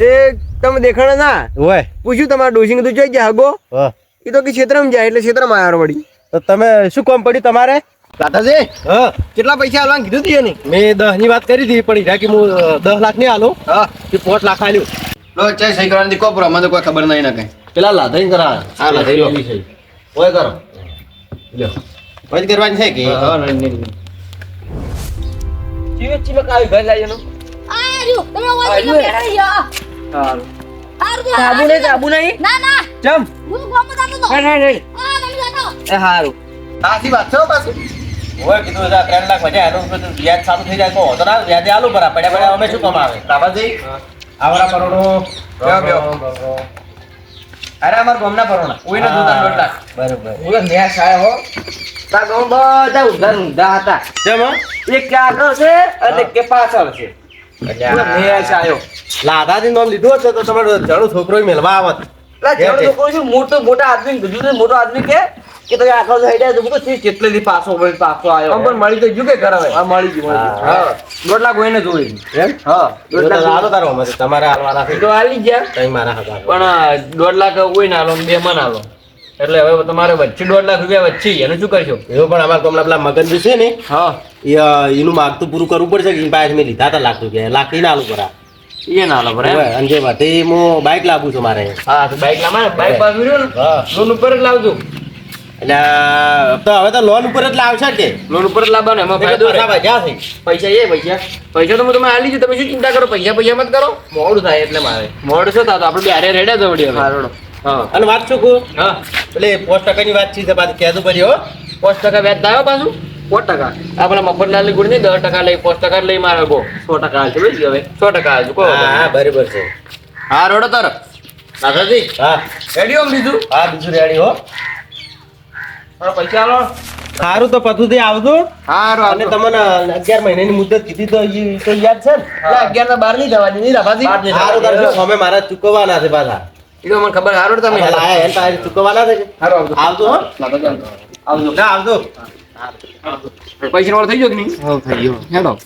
એ તમે દેખાણા ના? હોય. પૂછ્યું તમારા ડોસિંગ તો જોઈ ગયા હગો. હા. એ તો કે ક્ષેત્રમાં જાય એટલે ક્ષેત્રમાં આવ્યો વળી. તો તમે શું કામ પડ્યું તમારે? દાદાજી હ. કેટલા પૈસા આલવાનું કીધું તું એને? મેં દસની વાત કરી હતી પણ હીરા કે હું દસ લાખની આલું. હા. કે પાંચ લાખ આલ્યું. લો ચાય સહી કરવાની કોપરો મને કોઈ ખબર નહીં ના કઈ. પેલા લાધાઈ કરા. હા, લાધાઈ લો. ઓય કરો. લ્યો. બંધ કરવાની છે કે? ચીવે ચીવે કાવી ભાઈ લાયનો એનો. આર્યું તમે ઓય આર્યું? બેઠા સારું સાબુ નહીં સાબુ નહીં? ના ના. ચમ હું ગામમાં જાતો તો. નહીં નહીં તમે જાતો એ સારું વાત છે હો પાછું. ઓય કીધું હતા ત્રણ લાખ મજા આલું વ્યાજ ચાલુ થઈ જાય તો હોતો ના વ્યાજે આલું પરા પડ્યા પડ્યા અમે શું કમાવે? દાદાજી આવરા બેહો. અરે અમાર ગામના પરોણા કોઈને જોતા દોઢ લાખ બરોબર. ઓલા ન્યાસ આયા હો. તા ગામ બધા ઉધાર ઊંધા હતા. કેમ એક આગળ છે અને કે પાછળ છે. લાદાજી નામ લીધું હશે તો તમારો જણો છોકરો મેળવા આવત પેલા જેવો છોકરો છે મોટો મોટા આદમી કીધું મોટો આદમી કે? કે તમે આખો સાઈડ આવ્યો તો હું કેટલે થી પાછો વળી પાછો આવ્યો પણ મળી તો ગયું કે ઘરે હા મળી ગયું હા. હા. દોઢ લાખ કોઈને જોઈ એમ? હા દોઢ લાખ હાલો તારો અમે તો હાલવાના તો આલી ગયા. તઈ મારા હતા પણ દોઢ લાખ કોઈ ના આલો બે મન હાલો. એટલે હવે તમારે વચ્ચે દોઢ લાખ રૂપિયા વચ્ચે એનું શું કરશો? એવું પણ અમારે ગામના પેલા મગનજી છે ને હા. એનું માગતું પૂરું કરવું પડશે કે પાસે મેં લીધા હતા લાખ રૂપિયા લાખ ઈ ના આલું પરા. એ ના આલો પરા અને જે વાતે. હું બાઇક લાવું છું મારે. હા તો બાઈક લાવવા બાઈક પાસ રહ્યું ને લોન ઉપર જ લાવજો. એટલે તો હવે તો લોન ઉપર જ લાવશે કે? લોન ઉપર જ લાવવાનો એમાં ફાયદો. પૈસા છે? પૈસા એ પૈસા. પૈસા તો હું તમે આલી તમે શું ચિંતા કરો? પૈસા પૈસા મત કરો. મોડું થાય એટલે મારે. મોડું છે તો આપણે બે રેડ્યા હવે. હા અને વાત શું કહું? હા. એટલે પોસ્ટ ટકાની વાત છે પાછી કહેતું પછી હો. પાંચ ટકા વ્યાજ થાય પાછું? પાંચ ટકા. આ પેલા મફતલાલ ગુડ નહીં દસ ટકા લઈ પાંચ ટકા લઈ મારે ગો સો ટકા હાલશે બસ હવે સો ટકા હાલશે કોઈ હા બરાબર છે. હા રોડો તર દાદાજી હા. રેડી હોમ બીજું? હા બીજું રેડી હો. પૈસા આલો સારું તો પતું થી આવજો સારું અને તમને અગિયાર મહિનાની મુદત કીધી તો તો યાદ છે ને? અગિયાર ના બાર નહીં જવાની નહીં રાભાજી? સારું તારે અમે મારા ચૂકવવાના છે પાછા. એ તો મને ખબર હારો તમે. ચૂકવવાના છે કે? હારો આવજો. આવજો હો. આવજો. આવજો ના આવજો. પૈસા વાળો થઈ ગયો કે નહીં? હા થઈ ગયો. હેડો.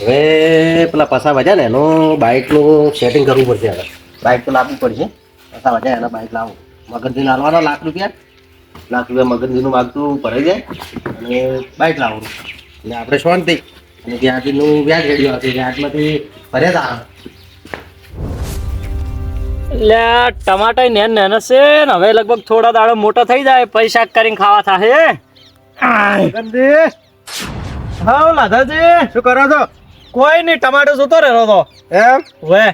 હવે પેલા પસા વજા ને એનો બાઇકનું સેટિંગ કરવું પડશે હવે. બાઇક તો લાવવું પડશે. પસા વજા એના બાઇક લાવો. મગનજી લાવવાના લાખ રૂપિયા. લાખ રૂપિયા મગનજી નું માગતું ભરાઈ જાય અને બાઇક લાવવાનું. એટલે આપણે શાંતિ. અને ત્યાંથીનું વ્યાજ રેડી આવશે વ્યાજમાંથી ભર્યા હતા. એટલે ટમાટા નેન નેન છે ને હવે લગભગ થોડા દાડો મોટા થઈ જાય પૈસા કરીને ખાવા થાશે મગનજી હા લાધાજી શું કરો છો? કોઈ નહીં ટમાટો જોતો રહેલો તો એમ? વે.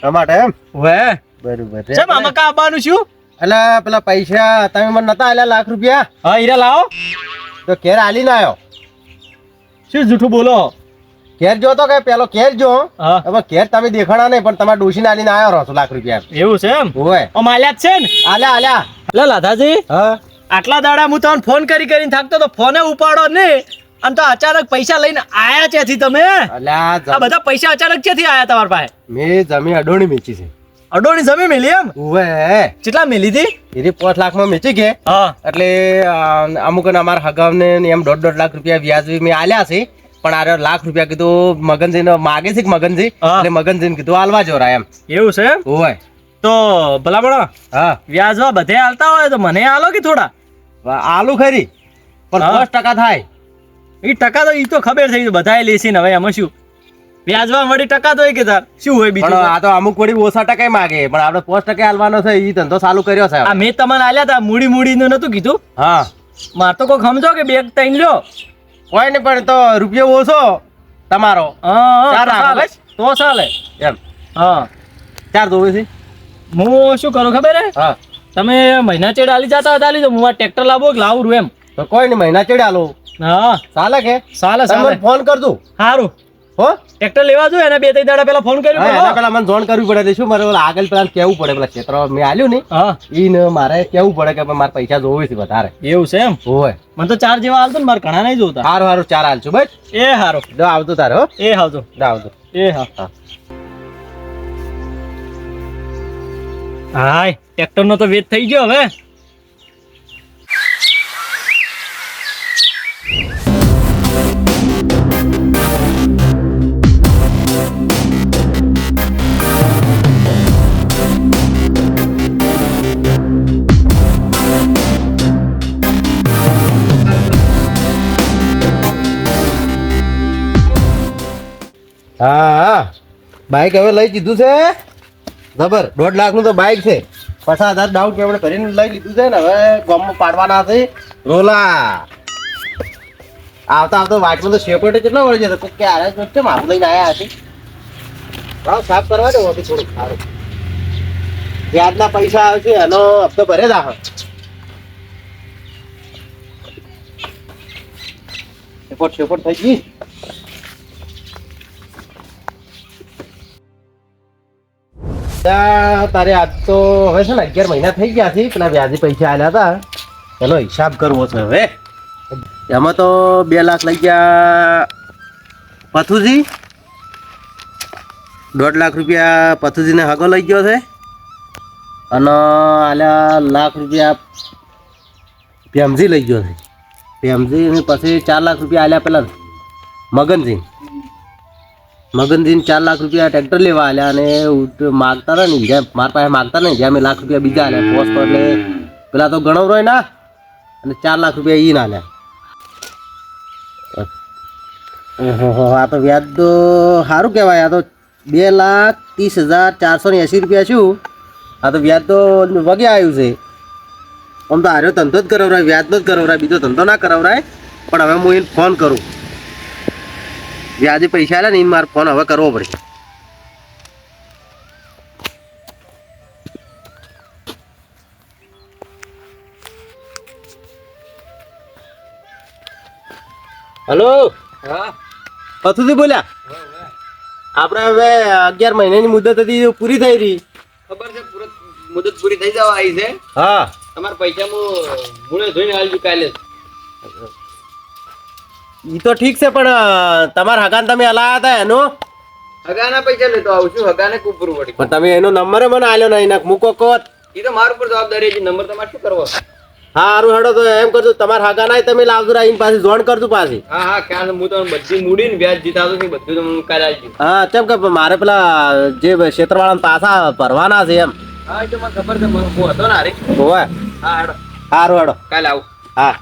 ટમાટર એમ? વે. બરોબર. ચમ આમાં કા આવવાનું છું એટલે પેલા પૈસા તમે મને નતા આલ્યા લાખ રૂપિયા? હા હીરા લાવો. તો ઘેર આલીને આવ્યો. શું જૂઠું બોલો? ઘેર જો તો કે પેલો ઘેર જો. હવે ઘેર તમે દેખાણા નહીં પણ તમારે ડોશીને લઈને આવ્યો છો લાખ રૂપિયા એવું છે એમ? હોય. ઓ માલ્યા જ છે ને? આલ્યા આલ્યા. લે લાધાજી. હા. આટલા દાડા હું તમને ફોન કરી કરીને થાકતો તો ફોને ઉપાડો ને આમ તો અચાનક પૈસા લઈને આયા ત્યાંથી તમે આ બધા પૈસા અચાનક ક્યાંથી આયા તમારા પાસે? મેં જમીન અડોણી વેચી છે. અડોણી જમી મેલી એમ? ઉવે. કેટલા મેલી હતી? એરી પાંચ લાખમાં વેચી કે હા. એટલે અમુક અમારા હગાવને ને એમ દોઢ દોઢ લાખ રૂપિયા વ્યાજ મેં આલ્યા છે. પણ આ લાખ રૂપિયા કીધું મગનજી માગે છે મગનજી? એટલે મગનજી કીધું હાલવા જોરા એમ. એવું છે હોય તો ભલા ભલામણો હા. વ્યાજવા બધે હાલતા હોય તો મને હાલો કે થોડા? આલુ ખરી પણ દસ ટકા થાય. એ ટકા તો એ તો ખબર થઈ બધાએ લેસી ને હવે એમાં શું? વ્યાજવા વળી ટકા તો કે તાર? શું હોય બીજું આ તો અમુક વળી ઓછા ટકા માગે પણ આપણે પાંચ ટકા હાલવાનો છે એ ધંધો ચાલુ કર્યો છે આ મેં તમને આલ્યા તા મૂડી મૂડી નું નતું કીધું? હા. માર તો કોઈ સમજો કે બેગ તૈન લ્યો. કોઈ ને પણ તો રૂપિયો ઓછો તમારો. ચાર તો ચાલે. તો ચાલે. એમ. હા. ચાર તો છે. હું શું કરું ખબર હે? હા. તમે મહિના ચેડ આલી જતા હતા આલી તો હું આ ટ્રેક્ટર લાવો કે લાવું એમ? તો કોઈ નહીં મહિના ચડે આલો. હા. ચાલે કે? ચાલે ચાલે. ફોન કરજો. સારું હો? ટ્રેક્ટર લેવા જો એને બે ત્રણ દાડા પેલા ફોન કર્યો. એના પેલા મને જોણ કરવી પડે શું? મારે આગળ પેલા કેવું પડે પેલા ક્ષેત્ર? મેં આલ્યું ને ઈને મારે કેવું પડે કે મારે પૈસા જોવે છે વધારે. એવું છે એમ? હોય. મને તો ચાર જેવા હાલતો ને મારે ઘણા નહીં જોતા. હારો સારું ચાર હાલશું બસ. એ હારો. જો આવતો તારે હો. એ હાવજો જો આવતો એ હા. હા. હાય ટ્રેક્ટર નો તો વેચ થઈ ગયો હવે. હા હા. બાઇક હવે લઈ કીધું છે. જબર દોઢ લાખનું તો બાઇક છે. પચાસ હજાર ડાઉન પેમેન્ટ કરીને લઈ લીધું છે ને હવે ગામમાં પાડવાના છે. રોલા. આવતા આવતા વાટમાં તો શેપરેટ કેટલો વળી જશે? કોઈ ક્યારે કેમ આપણે લઈને આવ્યા હતી ભાવ સાફ કરવા દે ઓથી થોડું સારું. વ્યાજના પૈસા આવે છે, એનો હપ્તો ભરે જ આખો શેપટ શેપટ થઈ ગઈ? તારે આજ તો હવે છે ને અગિયાર મહિના થઈ ગયા છે, પેલા વ્યાજી પૈસા આવ્યા હતા. એનો હિસાબ કરવો છે હવે. એમાં તો બે લાખ લઈ ગયા પથુજી. દોઢ લાખ રૂપિયા પથુજીને હગો લઈ ગયો છે. અને આલ્યા લાખ રૂપિયા પેમજી લઈ ગયો છે. પેમજી પછી ચાર લાખ રૂપિયા આલ્યા પેલા મગનજી. મગનજીને ચાર લાખ રૂપિયા ટ્રેક્ટર લેવા આલ્યા અને માગતા હતા ને જ્યાં મારા પાસે માગતા ને જ્યાં મેં લાખ રૂપિયા બીજા આલ્યા પોસ્ટ પર એટલે પેલા તો ગણવ રોય ના અને ચાર લાખ રૂપિયા ઈ ના આલ્યા આ તો વ્યાજ તો સારું કહેવાય, આ તો બે લાખ ત્રીસ હજાર ચારસો ને એંસી રૂપિયા શું? આ તો વ્યાજ તો વગે આવ્યું છે. આમ તો હાર્યો ધંધો જ કરાવરાય, વ્યાજનો જ કરાવરાય, બીજો ધંધો ના કરાવરાય, પણ હવે હું એને ફોન કરું. વ્યાજે પૈસા આલ્યા ને એને મારો ફોન હવે કરવો પડે હલો? હા. પથુથી બોલ્યા? આપણે હવે અગિયાર મહિનાની મુદત હતી પૂરી થઈ રહી. ખબર છે મુદત પૂરી થઈ જવા આવી છે. હા. તમારા પૈસા હું મૂળે ધોઈને આવી કાલે. ઈ તો ઠીક છે પણ તમારા હગાન તમે હલાયા હતા એનો? હગાના પૈસા લેતો આવું છું હગાને કુપરું વળી. પણ તમે એનો નંબર મને આલ્યો નહીં નાખ મૂકો કોત એ તો મારું ઉપર જવાબદારી છે નંબર તમારે શું કરવો? હા હારું હેડો તો એમ કરજો તમારા હગા નાય તમે લાવજો રા એની પાછી જોણ કરજો પાછી. હા હા ક્યાં. હું તો બધી મૂડીને વ્યાજ જીતાતો છે બધું તમને કાલે હા કેમ કે મારે પેલા જે ક્ષેત્રવાળા પાછા ભરવાના છે એમ. હા એ તો મને ખબર છે હું હતો ને હારે. હોય હા હેડો. હારું હેડો. કાલે આવું. હા.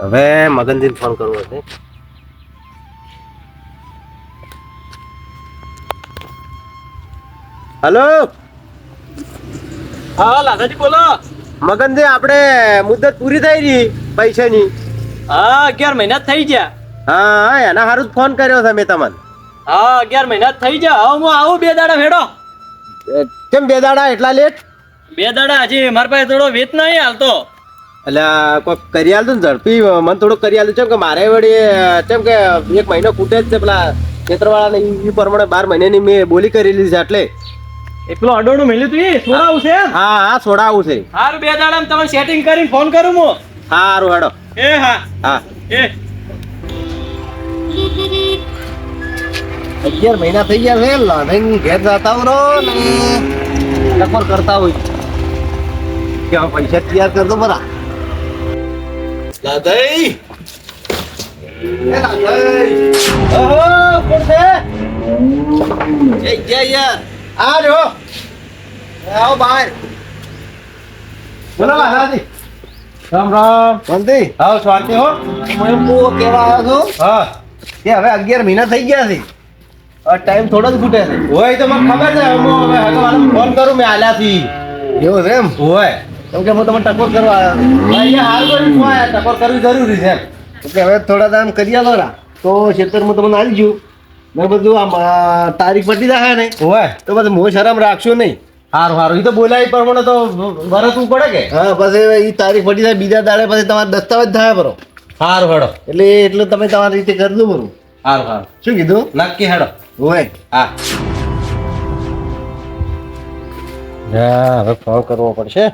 હવે મગનજીને ફોન કરવો છે. હલો? હા લાખાજી બોલો. મગનજી આપણે મુદત પૂરી થઈ રહી પૈસાની. હા અગિયાર મહિના થઈ ગયા. હા હા એના સારું જ ફોન કર્યો છે મેં તમને. હા અગિયાર મહિના થઈ ગયા. હવે હું આવું બે દાડા ભેડો કેમ બે દાડા? એટલા લેટ બે દાડા હજી મારા પાસે થોડો વેત નહીં હાલતો. એટલે કોઈ કરી આલતું ને ઝડપી મને થોડુંક કરી આલતું કેમ કે મારે વળી કેમ કે એક મહિનો ખૂટે જ છે પેલા ક્ષેત્રવાળાને એ પ્રમાણે બાર મહિનાની મેં બોલી કરેલી છે એટલે. એટલું અડોણું મેલ્યું તું એ? છોડાવું છે? હા હા છોડાવું છે. સારું બે દાડા તમે સેટિંગ કરીને ફોન કરું હું. સારું હેડો. એ હા. હા. એ. અગિયાર મહિના થઈ ગયા છે લર્નિંગ ઘેર જતા રહો ને ટકોર કરતા હોય. કે પૈસા તૈયાર કરતો બરા. દાદાઈ. ઓહો કોણ છે? એ ગયા યાર. આ જો આવો બહાર. બોલો વાલાજી રામ રામ. શાંતિ. હા શાંતિ હો. મેં કહું કેવા આવ્યો છું? હા. કે હવે અગિયાર મહિના થઈ ગયા છે. ટાઈમ થોડો જ ખૂટે છે. હોય તો મને ખબર છે હું હવે હગવાળાને ફોન કરું મેં આલ્યાથી. એવું છે એમ? હોય. કેમ કે હું તમને ટકોર કરવા આવ્યો. હાલ કરી શું આવ્યા ટકોર કરવી જરૂરી છે. કે હવે થોડા દામ કરી આલો ના તો ખેતરમાં તમને આવી જઉં મેં બધું આમ તારીખ પટી જાય ને. હોય તો પછી હું શરમ રાખશો નહીં. હારું સારું એ તો બોલાય પ્રમાણે તો વરસવું પડે કે. હા પછી એ તારીખ પટી જાય બીજા દાડે પછી તમારે દસ્તાવેજ થાય બરો સારું હેડો. એટલે એટલે તમે તમારી રીતે કરજો બરું હારું હારું. શું કીધું? નક્કી હેડો. હોય હા. હા હવે ફોન કરવો પડશે.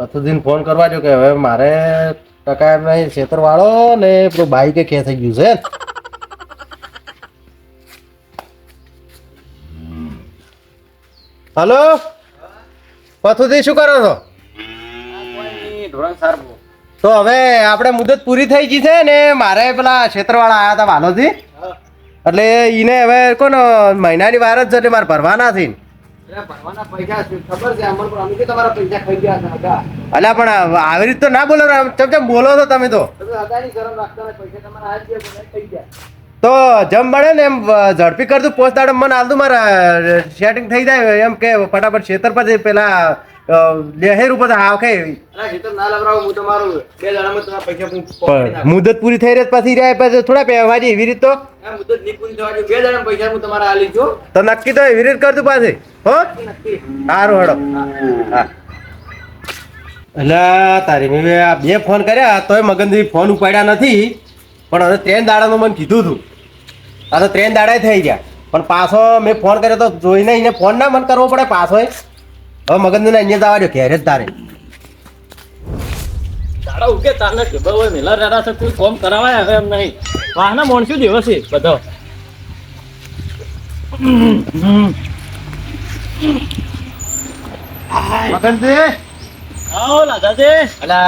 પથુદીન ફોન કરવા જો કે હવે મારે ટકા નહીં છેતરવાળો ને પેલું બાઈકે કે થઈ ગયું છે. હલો? પથુદી શું કરો છો? તો હવે આપણે મુદત પૂરી થઈ ગઈ છે ને મારે પેલા ક્ષેત્રવાળા આવ્યા હતા વાલોથી એટલે એને હવે કોણ મહિનાની વાર જ છે એટલે મારે ભરવાના છે. પણ. અલ્યા પણ આવી રીત તો ના બોલો. ચમ બોલો છો તમે તો. તો જમ મળે ને એમ ઝડપી કરતું પોસ્ટ દાડે મને આલતું મારા સેટિંગ થઈ જાય એમ કે ફટાફટ છેતર પર પેલા લહેર ઉપર હાવ ખે અલા, ખેતર ના લવરાવો, હું તમારું બે દાડામાં તમારા પૈસા હું પહોંચાડી પણ નાખું. મુદત પૂરી થઈ રહી પછી રહ્યા પછી થોડા પહેવાજી એવી રીત તો પૈસા. તો નક્કી તો એવી રીત કરતું પાછી હો. સારું હડો એટલે તારી મેં આ બે ફોન કર્યા તોય મગનજી ફોન ઉપાડ્યા નથી. પણ હવે ત્રણ દાડાનું મને કીધું હતું આ તો ત્રણ દાડા થઈ ગયા. પણ પાછો મેં ફોન કર્યો તો જોઈને એને ફોન ના મન કરવો પડે પાછો હવે મગનજીને અહીંયા જવા દો ઘેર જ તારે. તારા ઉકે તારને ખબર હોય મેલા રાડા છે કોઈ કોમ કરાવાય હવે એમ નહીં. વાહના મોણશું દિવસ છે બધો. મગનજી?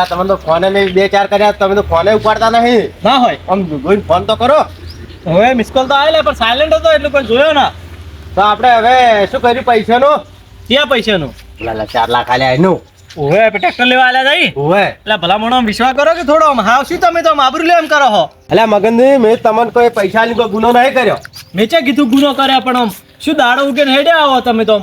તમે તો ફોને બે ચાર કર્યા તમે તો ફોને ઉપાડતા નહીં. ના હોય. આમ જોઈને ફોન તો કરો. હવે મિસ કોલ તો આવેલા પણ સાયલેન્ટ હતો એટલે કોઈ જોયો ના. તો આપણે હવે શું કર્યું પૈસાનું? ક્યાં પૈસાનું? પેલા ચાર લાખ આલ્યા એનું. ઓવે ટ્રેક્ટર લેવા આલ્યા જઈ ઓવે. એટલે ભલા મણો વિશ્વાસ કરો કે થોડો હાવ શું તમે તો આબરૂ લે એમ કરો હો. એટલે મગનજી મેં તમને કોઈ પૈસાની કોઈ ગુનો નહીં કર્યો. મેં ચે કીધું ગુનો કર્યા પણ આમ શું દાડો ઉકેને હેડે આવો તમે તો.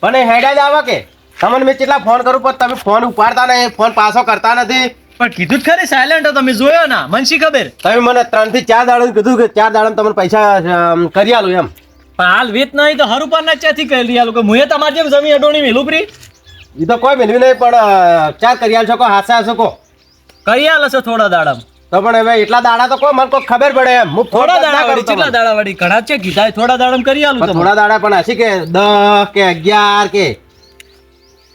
પણ હેડા જ આવા કે? તમને મેં કેટલા ફોન કરું પણ તમે ફોન ઉપાડતા નહીં ફોન પાછો કરતા નથી. પણ કીધું જ ખરી સાયલેન્ટ તમે જોયો ના મનસી ખબર? તમે મને ત્રણથી ચાર દાડા કીધું કે ચાર દાડા તમને પૈસા કરી આલું એમ. હાલ વેત નહીં તો હર ઉપર ના ચાથી કરી આ લોકો. મુએ તમારી જેમ જમીન અડોણી મેલું પ્રી એ તો કોઈ મેળવી નહીં પણ ચાર કરી આલ શકો હાથે આ શકો કરી આલ છે થોડા દાડા તો પણ હવે એટલા દાડા તો કોઈ મને કોઈ ખબર પડે એમ. હું થોડા દાડા વાળી કેટલા દાડા વળી? ઘણા છે કીધા થોડા દાડા કરી આલું થોડા દાડા પણ હશે કે દસ કે અગિયાર કે?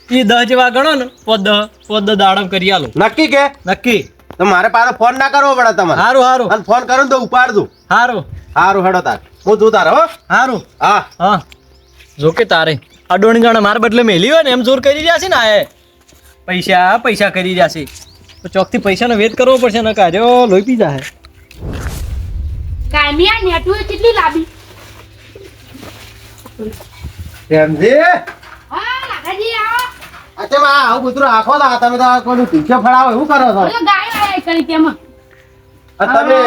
એ દસ જેવા ગણો ને પોદ પોદ દાડમ કરી આલું. નક્કી કે? નક્કી. તો મારે પાછો ફોન ના કરવો પડે તમારે. સારું હારું. અને ફોન કરો તો ઉપાડ દઉં. હારું. સારું હેડો તાર. હું તું તાર હો. હારું. હા. હા. જો કે તારે. અડોણી જાણે મારા બદલે મેલી હોય ને એમ જોર કરી રહ્યા છે ને આ પૈસા પૈસા કરી રહ્યા છે. તો ચોકથી પૈસાનો વેદ કરવો પડશે ને કાજો લોહી પી જાય કાયમી આ નેટવર્ક કેટલી લાંબી? પ્રેમજી હા લાગાજી આવો. અચ્છા બા આવું કૂતરો આખો દા તમે તો આ કોઈનું પીછે ફળાવો એવું કરો છો? ગાય ગાયો કરી તેમાં. તમે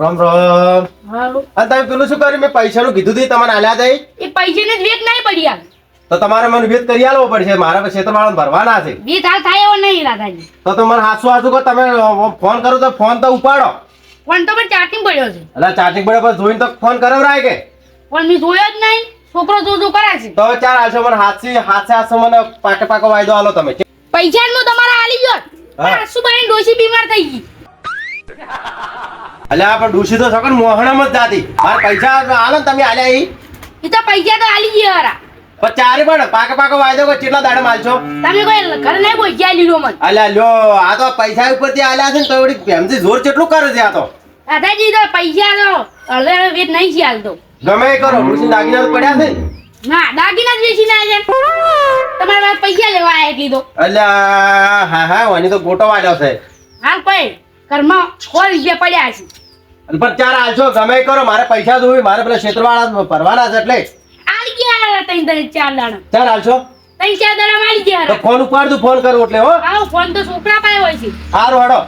રામ રામ. હાલો. આ તમે પેલું શું કર્યું? મેં પૈસાનું કીધું હતું તમને આલ્યા દઈ. એ પૈસાને જ વેત નહીં પડી હાલ તો તમારે મને વેત કરી આલવો પડશે. મારા પછી ક્ષેત્રવાળાને ભરવાના છે. વેત હાલ થાય એવો નહીં રાધાજી. તો તો મને હાસુ હાસુ કો તમે ફોન કરો તો ફોન તો ઉપાડો. ફોન તો પણ ચાર્જિંગ પડ્યો છે. અલા ચાર્જિંગ પડ્યો પર જોઈને તો ફોન કરાવરાય કે. પણ મેં જોયો જ નહીં. છોકરો જો જો કરે છે. તો ચાર હાલશો મને હાથથી હાથે હાથસો મને પાકે પાકો વાયદો આલો તમે. પૈસા નું તમારે આલી ગયો. હા. પણ આસુબાઈ ડોશી બીમાર થઈ ગઈ. આ પણ ડૂસી તો સકન મોહણમ જ દાદી. મારા પૈસા આલો તમે આલ્યા ઈ. એ તો પૈસા તો આલી ગયા હારા. પણ ચારે પણ પાકે પાકો વાયદો કોઈ કેટલા દાડે માલશો તમે કોઈ ઘરે નહીં ગયા લીધો મત અલ્યા લ્યો આ તો પૈસા ઉપરથી આલ્યા છે ને તો પ્રેમથી જોર કેટલું કરે છે આ તો? દાદાજી તો પૈસા તો અડધે વેત નહીં છે હાલ ગમે કરો ડૂસી દાગીના તો પડ્યા છે ને. દાગીના જ વેચી ના છે. તમારે પાસે પૈસા લેવા આયા એટલી તો. અલ્યા હા હા વાની તો ગોટો વાળ્યો છે. હાલ કોઈ. ઘરમાં છોડી રૂપિયા પડ્યા છે. અને પણ ચાર આલશો ગમે કરો મારે પૈસા જોવી મારે પેલા ક્ષેત્રવાળા ભરવાના છે એટલે. આલી ગયા હારા તઈ ત્રણ ચાર દાડા. ચાર આલશો ત્રણ ચાર દાડા આલી ગયા તો ફોન ઉપાડ તું ફોન કરું એટલે હો. આવો ફોન તો છોકરા પાસે હોય છે. સારું હડો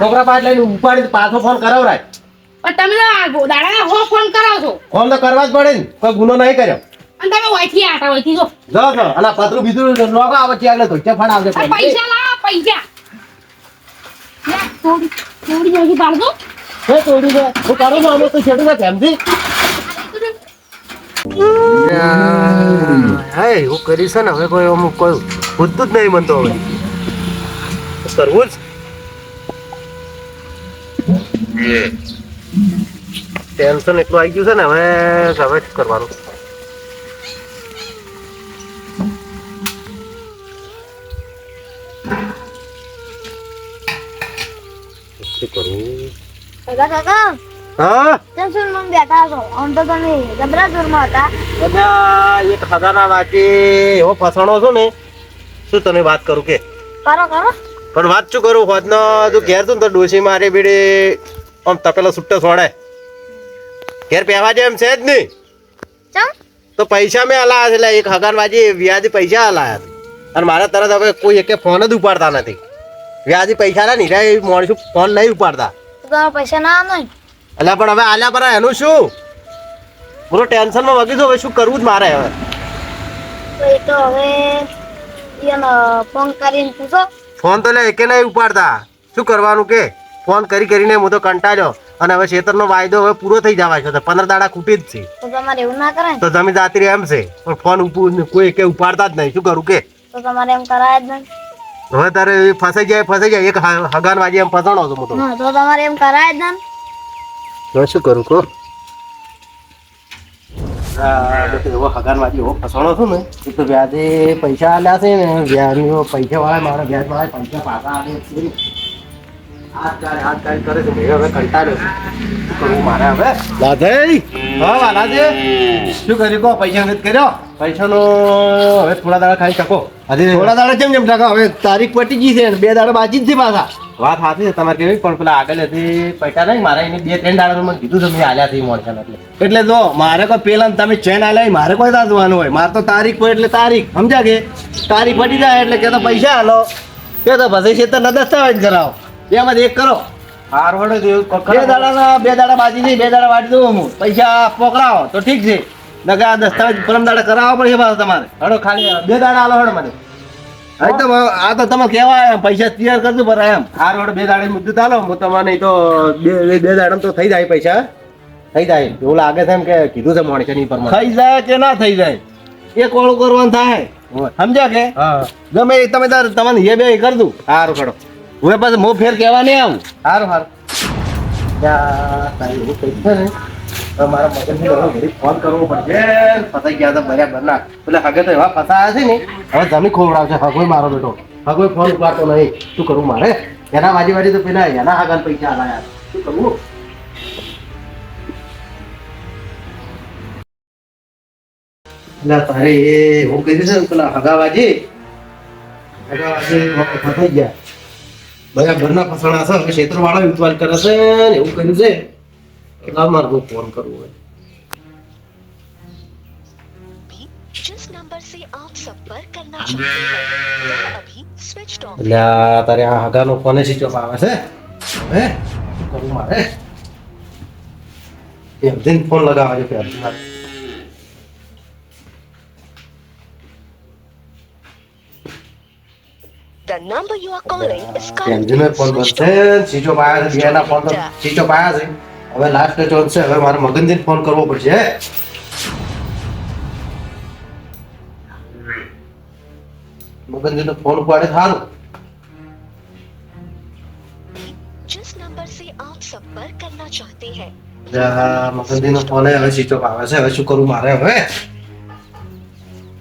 છોકરા પાસે લઈને ઉપાડી પાછો ફોન કરાવરાય. પણ તમે તો આ ગો- હો ફોન કરાવ છો. ફોન તો કરવા જ પડે ને કોઈ ગુનો નહીં કર્યો. અને તમે વહીથી આટા વહીથી જો. જો જો અલા પતરું બીજું લોગો આવે છે આગળ ધોચે ફળ આવશે પૈસા લાવો પૈસા. થોડી થોડી જલ્દી પાડજો હે તોડી દે. હું કરું અમે તો છેડું છે કેમથી હા એવું કરીશ ને હવે કોઈ અમુક કોઈ પૂછતું જ નહીં મનતો હવે. કરવું જ. ટેન્શન એટલું આવી ગયું છે ને હવે હવે કરવાનું. કાકા કાકા હા? કેમ શું મમ બેઠા છો. આમ તો તમે જબરા જોરમાં હતા. બધા એક ખજાના વાંચી એવો ફસાણો છો ને. શું તને વાત કરું કે? કરો કરો. પણ વાત શું કરું? હોદનો તું ઘેર તું તો ડોસી મારી બીડી આમ તપેલો સુટ્ટો છોડે ઘેર પહેવા જેમ છે જ નહીં તો પૈસા મેં હલાયા છે એટલે એક હગાનબાજી વ્યાજી પૈસા હલાયા છે. અને મારા તરત હવે કોઈ એકે ફોન જ ઉપાડતા નથી. વ્યાજી પૈસા ના નહીં માણસો ફોન નહીં ઉપાડતા. તમારા પૈસા ના આવે ને. એટલે પણ હવે આલ્યા પર એનું શું? પૂરો ટેન્શનમાં વગી હવે શું કરવું જ મારે હવે? તો એ તો હવે ફોન કરીને પૂછો. ફોન તો લે એકે નહીં ઉપાડતા. શું કરવાનું કે? ફોન કરી કરીને હું તો કંટાળ્યો. અને હવે ખેતરનો વાયદો હવે પૂરો થઈ જવા છે પંદર દાડા ખૂટી જ છે. તો તમારે એવું ના કરાય તો જમીન જાતી એમ છે. પણ ફોન કોઈ કે ઉપાડતા જ નહીં. શું કરું કે? તો તમારે એમ કરાય જ નહીં. હવે તારે ફસાઈ જાય ફસાઈ જાય. એક હગાન વાગે એમ ફસાણો હતો મોટો તો. તમારે એમ કરાય જ ને. હવે શું કરું કો એવો હગાન વાજી એવો ફસાણો છું ને એ તો વ્યાજે પૈસા આલ્યા છે ને વ્યાજનો પૈસા વાળા મારા વ્યાજ વાળા પૈસા પાછા આલે હાથ હાથ કરે છે હવે કંટાળ્યો શું કરવું મારે હવે? દાદાઈ હા વાલાજી. શું કર્યું કહો પૈસા નથી કર્યો? પૈસાનો હવે થોડા દાડા ખાઈ શકો. હજી થોડા દાડા કેમ જેમ ટકા હવે તારીખ પટી ગઈ છે બે દાડા બાકી જ છે પાછા. વાત સાચી છે તમારે કેવી? પણ પેલા આગળ હતી પૈસા નહીં મારે એને બે ત્રણ દાડા મને કીધું તમે આલ્યા થી મળશે એટલે. એટલે જો મારે કોઈ પેલા ને તમે ચેન આલ્યા મારે કોઈ દાદવાનું હોય. મારે તો તારીખ હોય એટલે તારીખ સમજ્યા કે? તારીખ પટી જાય એટલે કે તો પૈસા હાલો કે તો પછી છે તો દસ્તાવેજ કરાવો. એમાં એક કરો. બે દાડાના બે દાડા બાજી નહીં બે દાડા વાટી દઉં હું. પૈસા પકડાવો તો ઠીક છે. નકર દસ્તાવેજ પરમ દાડા કરાવવા પડશે પાછા તમારે. હડો ખાલી બે દાડા આલો હડો મને. હા? તો આ તો તમે કહેવાય પૈસા તૈયાર કરજો પર એમ. હાર હડો બે દાડે મુદ્દત આલો. હું તમારે તો બે બે દાડા તો થઈ જાય પૈસા. થઈ જાય. એવું લાગે છે એમ કે કીધું છે મોણસે ની પર થઈ જાય કે ના થઈ જાય? એ કોળું કરવાનું થાય. સમજ્યા કે? ગમે તમે તાર તમને એ બે કરી દઉં. સારું ખડો હવે પાછું મો ફેર કહેવા નહીં આવું. સારું સારું ત્યાં તારી એવું કંઈક છે ને. મારા ફોન કરવો પડશે. ફસાઈ ગયા હતા બરાબર ના પેલા હગે તો છે ને. હવે જમી ખોવડાવશે. હગોય મારો બેટો. હગોય ફોન ઉપાડતો કરવું એના વાજી વાજી તો પેલા એના એટલે તારે કીધું છે ને પેલા હગાવાજી હગાવાજી ફસાઈ ગયા. બધા ઘરના ફસણા છે. ક્ષેત્ર વાળા કરે છે ને એવું કર્યું છે. કેટલા માર્ગો ફોન કરવો હોય. એટલે આ તારે આ હગાનો સ્વિચ ઓફ આવે છે. હે? કરું મારે. એમજીન ફોન લગાવજો કે The number you are calling is currently switched off. Phone બંધ છે. સ્વિચ ઓફ આવ્યા છે. બેના ફોન તો સ્વિચ ઓફ આવ્યા છે. હવે લાસ્ટ ચાન્સ છે હવે મારે મગનજીને ફોન કરવો પડશે હે મગનજીનો ફોન ઉપાડે સારું जिस नंबर से आप संपर्क करना चाहते हैं મગનજીનો ફોન હવે સ્વિચ ઓફ આવે છે હવે શું કરું મારે હવે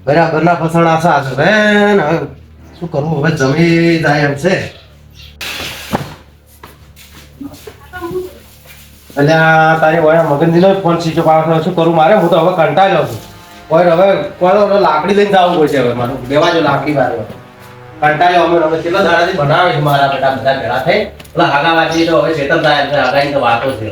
બરાબરના ફસણા છે આ છે ને હવે શું કરવું હવે જમી જાય એમ છે એટલે આ તારી વયા મગનજીનો ફોન સ્વિચ પાસે શું કરું મારે? હું તો હવે કંટાળ્યો છું. ઓય હવે કોઈ લાકડી લઈને જવું પડશે હવે મારું. લેવા જો લાકડી મારે કંટાળ્યો અમે હવે કેટલા દાડાથી બનાવે છે મારા બેટા બધા ભેળા થઈ. પેલા હાગાવાજી તો હવે ચેતન થાય છે તો વાતો છે